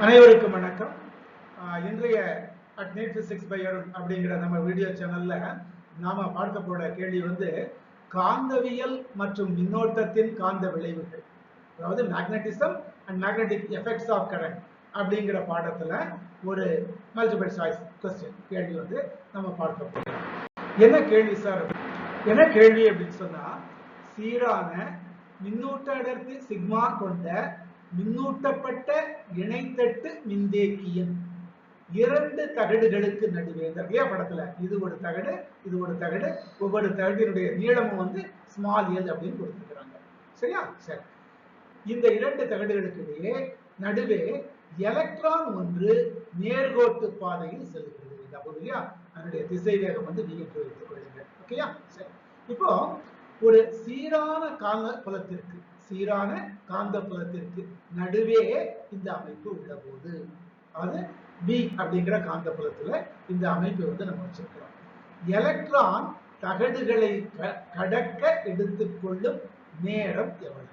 அனைவருக்கும் வணக்கம். இன்றைய அட் பிசிக்ஸ் பை அப்படிங்கிற நம்ம வீடியோ சேனல்ல நாம பார்க்க போற கேள்வி வந்து காந்தவியல் மற்றும் மின்னோட்டத்தின் காந்த விளைவுகள். அதாவது magnetism and magnetic effects of current அப்படிங்கிற பாடத்துல ஒரு மல்டிபிள் சாய்ஸ் கொஸ்டின் கேள்வி வந்து நம்ம பார்க்க போறோம். என்ன கேள்வி சார் என்ன கேள்வி அப்படின்னு சொன்னா சீரான மின்னூட்ட அடர்த்தி சிக்மா கொண்ட மின்னூட்டப்பட்ட இணைத்தட்டு மின்தேக்கியின் இரண்டு தகடுகளுக்கு நடுவே. இந்த இல்லையா படத்துல? இது ஒரு தகடு இது ஒரு தகடு ஒவ்வொரு தகடினுடைய நீளமும் வந்து ஸ்மால் எல் அப்படின்னு கொடுத்துருக்குறாங்க. சரியா? சரி. இந்த இரண்டு தகடுகளுக்கு இடையே நடுவே எலக்ட்ரான் ஒன்று நேர்கோட்டு பாதையில் செல்கிறது. இந்த பகுதியா அதனுடைய திசை வேகம் வந்து நீங்க வைத்துக் கொள்ளுங்க. ஓகேயா? சரி. இப்போ ஒரு சீரான கால புலத்திற்கு சீரான காந்த புலத்திற்கு நடுவே இந்த அமைப்பு உள்ள போது அது பி அப்படிங்கிற காந்த புலத்துல இந்த அமைப்பை வந்து நம்ம வச்சிருக்கிறோம். எலக்ட்ரான் தகடுகளை க- கடக்க எடுத்துக்கொள்ளும் நேரம் எவ்வளவு?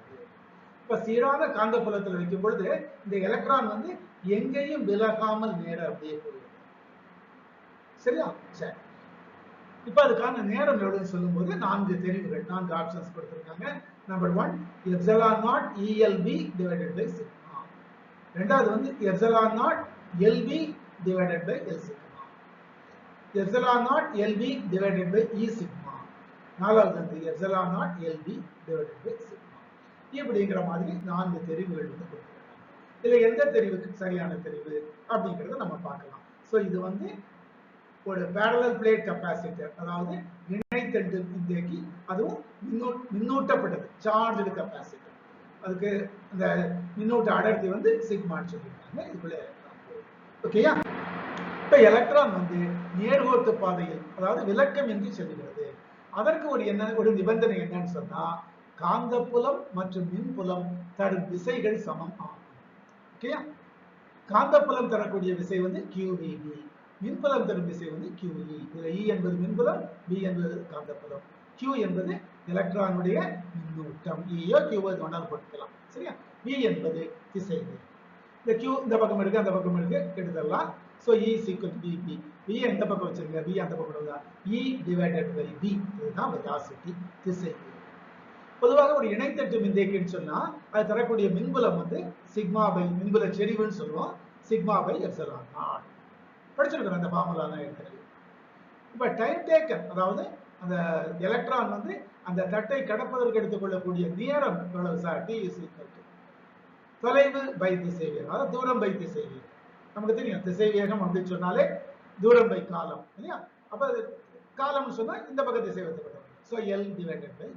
இப்ப சீரான காந்த புலத்துல வைக்கும் பொழுது இந்த எலக்ட்ரான் வந்து எங்கேயும் விலகாமல் நேரம் அப்படியே போயிடும். சரியா? சரி. இப்ப அதுக்கான நேரம் எவ்வளவுன்னு சொல்லும்போது நான்கு தெரிவுகள் நான்கு ஆப்ஷன்ஸ் கொடுத்திருக்காங்க. Number one epsilon naught ELB divided by sigma ரெண்டாவது வந்து epsilon naught LB divided by L sigma epsilon naught LB divided by E sigma நாலாவது வந்து epsilon naught LB divided by sigma இப்படிங்கிற மாதிரி நான்கு தெரிவுகள் வந்து கொடுத்துருக்காங்க. இதுல எந்த தெரிவுக்கு சரியான தெரிவு அப்படிங்கறத நம்ம பார்க்கலாம். ஸோ இது வந்து ஒரு parallel பிளேட் கெப்பாசிட்டர் அதாவது இணைத்தண்டு மின்தேக்கி அதுவும் மின்னூ- மின்னூட்டப்பட்டது சார்ஜு கெப்பாசிட்டர் அதுக்கு அந்த மின்னூட்ட அடர்த்தி வந்து சிக்மான்னு சொல்லியிருக்காங்க. இதுக்குள்ள ஓகேயா இப்போ எலக்ட்ரான் வந்து நேர்கோட்டு பாதையில் அதாவது விளக்கம் என்று செல்கிறது. அதற்கு ஒரு என்ன ஒரு நிபந்தனை என்னன்னு சொன்னா காந்தப்புலம் மற்றும் மின்புலம் தரும் விசைகள் சமம் ஆகும். ஓகேயா காந்தப்புலம் தரக்கூடிய விசை வந்து QVB மின்புலம் தரும் விசை வந்து QE இதுல E என்பது மின்புலம் B என்பது காந்தப்புலம். Q என்பது எலக்ட்ரானுடைய மின்னூட்டம். E இயோ கியூ இது ஒன்றால் போட்டுக்கலாம் சரியா? B என்பது திசை இந்த Q இந்த பக்கம் இருக்கு அந்த பக்கம் இருக்கு எடுத்துடலாம். So E is equal equal B B B. எந்த பக்கம் வச்சிருங்க B அந்த பக்கம் வருதா E டிவைடட் பை B. இதுதான் வெலாசிட்டி திசை பொதுவாக ஒரு இணைத்தட்டு மின்தேக்கின்னு சொன்னா அது தரக்கூடிய மின்புலம் வந்து சிக்மா பை மின்புல செறிவுன்னு சொல்லுவோம். Sigma by epsilon naught. படிச்சிருக்கிறோம் அந்த ஃபார்முலா தான் ஏற்கனவே இப்ப டைம் டேக்கன் அதாவது அந்த எலக்ட்ரான் வந்து அந்த தட்டை கடப்பதற்கு எடுத்துக்கொள்ளக்கூடிய நேரம் எவ்வளவு சார் டி இஸ் தொலைவு பை திசை வேகம். அதாவது தூரம் பை திசை வேகம். நமக்கு தெரியும் திசை வேகம் அப்படின்னு சொன்னாலே தூரம் பை காலம் இல்லையா? அப்ப காலம்னு சொன்னா இந்த பக்கம் திசை வைக்கப்பட்டது ஸோ எல் டிவைடட் பை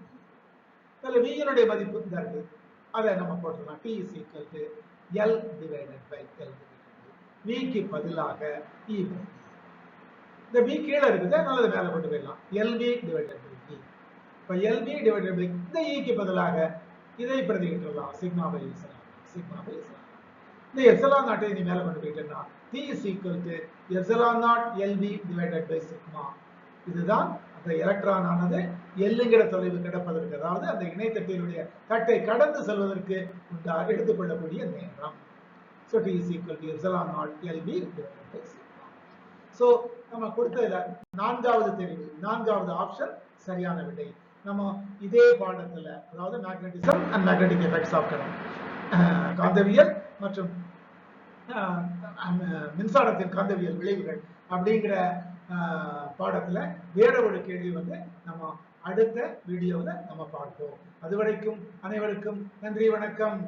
அதில் வியினுடைய மதிப்பு இந்த இருக்கு. அதை நம்ம போட்டுக்கலாம். T is equal to L divided by L விக்கு பதிலாக e இ இந்த பி கீழே இருக்குது அதனால அதை மேலே கொண்டு போயிடலாம். எல்வி டிவைடட் பை இ இப்போ எல்வி டிவைடட் பை இந்த e இக்கு பதிலாக இதை பிரதிகிட்டுலாம் சிக்மா பை இஸ்லாம் சிக்மா பை இஸ்லாம் இந்த எப்சலான் நாட்டை நீ மேலே கொண்டு போயிட்டேன்னா T is equal to epsilon naught LV divided by sigma இதுதான் அந்த எலக்ட்ரான் ஆனது எல்லுங்கிற தொலைவு கிடப்பதற்கு அதாவது அந்த இணைத்தட்டினுடைய தட்டை கடந்து செல்வதற்கு உண்டாக எடுத்துக்கொள்ளக்கூடிய நேரம். So T is equal to epsilon naught LB divided by sigma So நம்ம கொடுத்ததுல நான்காவது தெரிவு நான்காவது ஆப்ஷன் சரியான விடை. நம்ம இதே பாடத்துல அதாவது magnetism and magnetic effects of current காந்தவியல் மற்றும் மின்சாரத்தின் காந்தவியல் விளைவுகள் அப்படிங்கிற பாடத்துல வேற ஒரு கேள்வி வந்து நம்ம அடுத்த வீடியோவில் நம்ம பார்ப்போம். அதுவரைக்கும் அனைவருக்கும் நன்றி வணக்கம்.